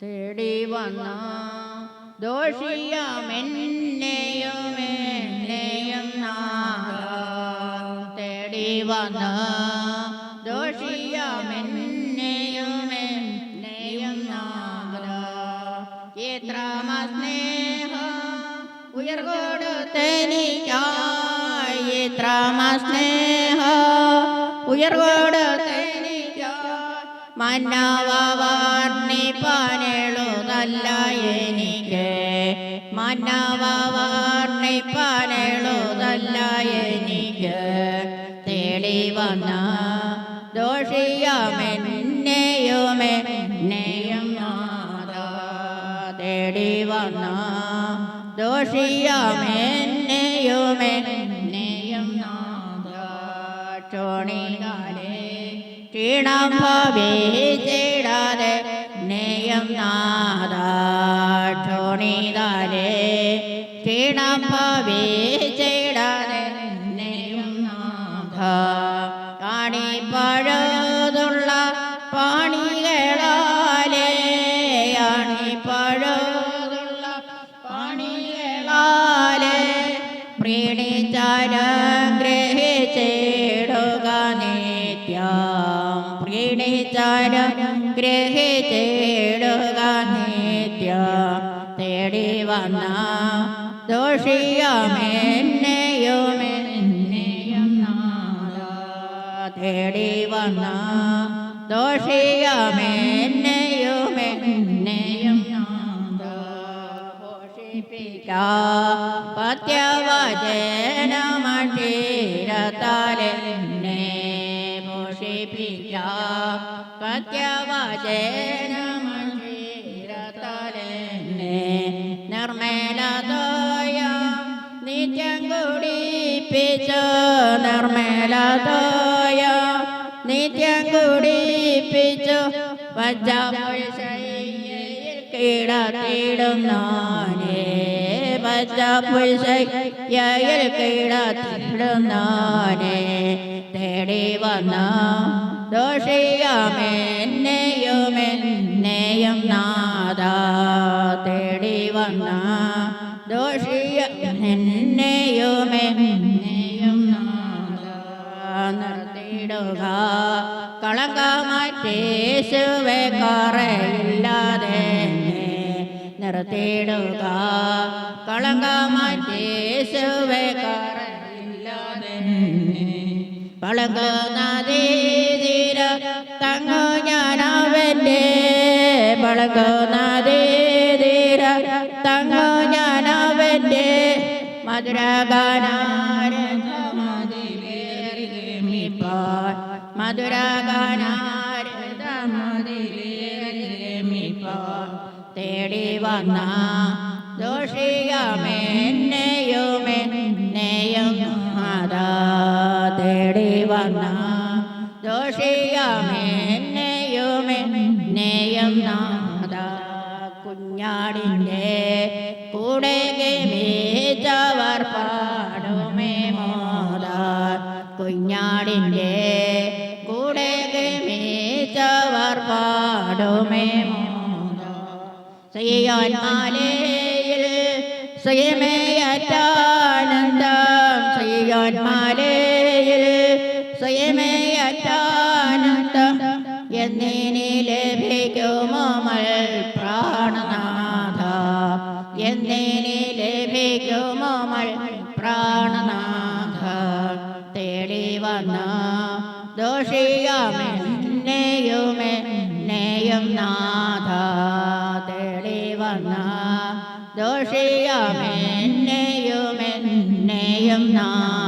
തേടി വന്ന ദോഷിയമെന്നെയും എന്നെയും തേടി വന്ന ദോഷിയാമെന്നെയും എന്നെയും നാഥ എത്ര സ്നേഹ ഉയർകൊടുത്തെനിക്കായി മന്നവർണിപ്പാനെഴുതല്ല എനിക്ക് മന്നവർണിപ്പാനെഴുതല്ല എനിക്ക് തേടി വന്ന ദോഷിയാമെന്നെയുമെന്നെയും നാഥ തേടി വന്ന നാദ. ചോണി ചോണികാലേ ക്ഷീണം ഭവിച്ചിടാതെ നെയ്യം നാദ ക്ഷോണിതാലേ ക്ഷീണം ഭവിച്ചിടാതെ പ്രീണിച്ചാരഗ്രഹിച്ചിടുക നിത്യ. തേടി വന്ന ദോഷിയമെന്നെയുമെന്നെയും തേടി വന്ന ദോഷിയമെന്നെയുമെന്നെയും പോഷിപ്പിക്ക പത്യവചനമീരത്താലെന്നെ പോഷിപ്പിക്ക പത്യവചനമീരത്താലെന്നെ നിർമ്മലതോയ നിത്യം കുടിപ്പിച്ചു നിർമ്മലതോയ നിത്യം കുടിപ്പിച്ചു പച്ചപ്പുൽശയ്യയിൽ കിടത്തിടുന്നാനേ. പച്ചപ്പുൽശയ്യയിൽ കിടത്തിടുന്നാനേ. തേടി വന്ന ദോഷിയാമെന്നെയുമെന്നെയും നാദ തേടി വന്ന ദോഷിയ എന്നെയുമെന്നെയും നാദ നിർത്തിയിടുക. കളങ്കമാറ്റേശുവെ കറയില്ലാതെ നിർത്തിയിടുക പളകുന്നതീര തങ്ങു ഞാനവന്റെ പളകുന്നതീര തങ്ങു ഞാനവന്റെ തേടി വന്ന ദോഷിയമെന്നെയുമെന്നെയും വന്ന കൂടെ ഗമീച്ചവർ പാടുമേ മോദ കുഞ്ഞാടിന്റെ കൂടെ ഗമീച്ചവർ പാടുമേ മോദ. സയ്യോൻ മാലയിൽ ശ്രീയോന്മാലേ സ്വയമേയറ്റാനന്ദം എന്നിനി ലഭിക്കുമോ മൽ പ്രാണനാഥ? എന്നിനി ലഭിക്കുമോ മൽ പ്രാണനാഥ? തേടി വന്ന ദോഷിയമെന്നെയുമെന്നെയും നാഥ. തേടി വന്ന ദോഷിയമെന്നെയുമെന്നെയും നാഥ.